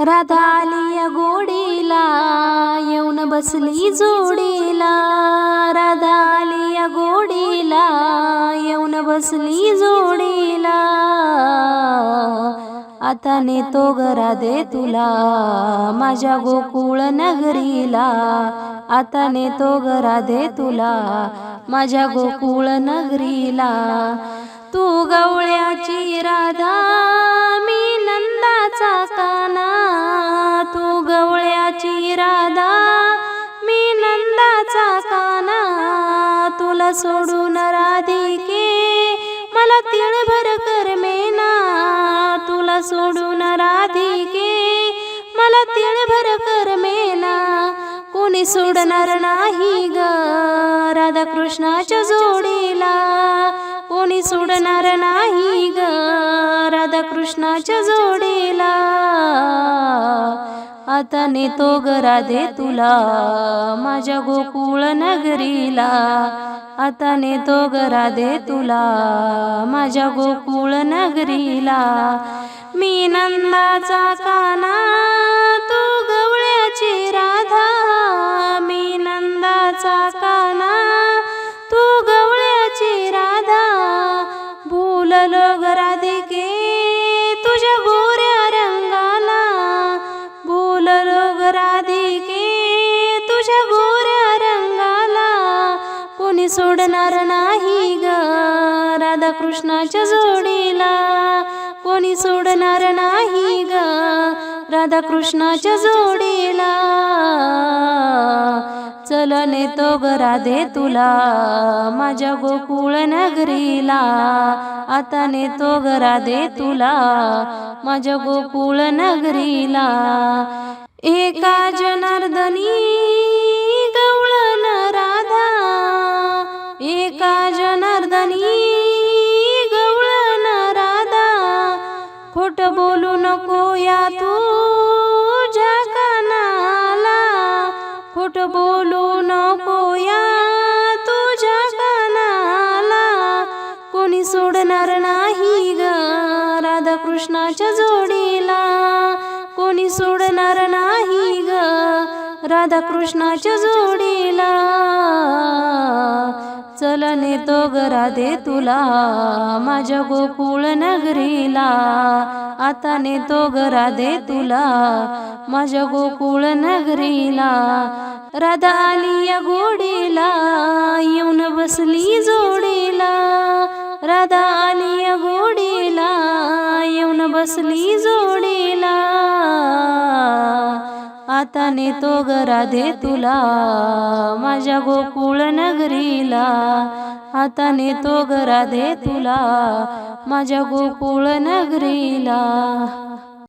राधा आली या गोडीला येऊन बसली जोडीला. राधा आली या गोडीला येऊन बसली जोडीला. आता नेतो गरा दे तुला माझ्या गोकुळ नगरीला. आता नेतो घरा दे तुला माझ्या गोकुळ नगरीला. तू गवळ्याची राधा तुला सोडून राधिके मला तिळभर करमेना तुला सोडून राधिके मला तिळभर करमेना कोणी सोडणार नाही ग राधा कृष्णाच्या जोडीला. कोणी सोडणार नाही ग राधा कृष्णाच्या जोडी आता नेतो गराधे तुला माझ्या गोकुळ नगरीला. आता नेतो गराधे तुला माझ्या गोकुळ नगरीला. मी नंदाचा काना तू गवळ्याची राधा. मी नंदाचा काना तू गवळ्याची राधा. भूललो गराधे राधिके तुझ्या गोऱ्या रंगाला कोणी सोडणार नाही ग. राधा कृष्णाच्या जोडीला कोणी सोडणार नाही ग. राधा कृष्णाच्या जोडीला चल नेतो ग राधे तुला माझ्या गोकुळ नगरीला. आता नेतो ग राधे तुला माझ्या गोकुळ नगरीला. एका जनार्दनी गवळण राधा. एका जनार्दनी गवळण राधा. खोट बोलू नको या तुझ्या कानाला खोट बोलू नको या तुझ्या कानाला कोणी सोडणार नाही ग राधा कृष्णाच्या जोडी. राधा कृष्णाच्या जोडीला. चल नेतो ग राधे तुला माझ्या गोकुळ नगरीला. आता नेतो ग राधे तुला माझ्या गोकुळ नगरीला. राधा आली या गोडीला येऊन बसली जोडीला. राधा आली या गोडीला येऊन बसली जोडीला. आता नेतो ग राधे तुला माझ्या गोकुळ नगरीला. आता नेतो ग राधे तुला माझ्या गोकुळ नगरीला.